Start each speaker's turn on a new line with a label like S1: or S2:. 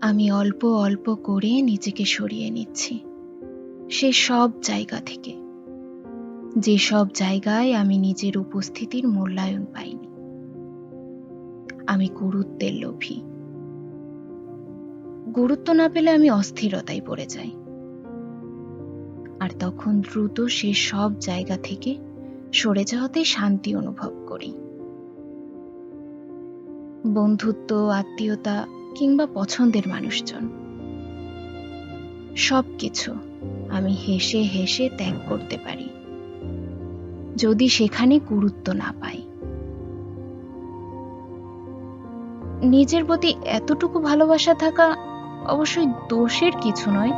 S1: আমি অল্প অল্প করে নিজেকে সরিয়ে নিচ্ছি। সে সব জায়গা থেকে। যে সব জায়গায় আমি নিজের উপস্থিতির মূল্যায়ন পাইনি। আমি গুরুত্বের লোভী। গুরুত্ব না পেলে আমি অস্থিরতায় পড়ে যাই। আর তখন দ্রুত সে সব জায়গা থেকে সরে যাওয়াতে শান্তি অনুভব করি। বন্ধুত্ব, আত্মীয়তা কিংবা পছন্দের মানুষজন। সব কিছু আমি হেসে হেসে ত্যাগ করতে পারি। যদি সেখানে গুরুত্ব না পাই। নিজের প্রতি এতটুকু ভালোবাসা থাকা অবশ্যই দোষের কিছু নয়।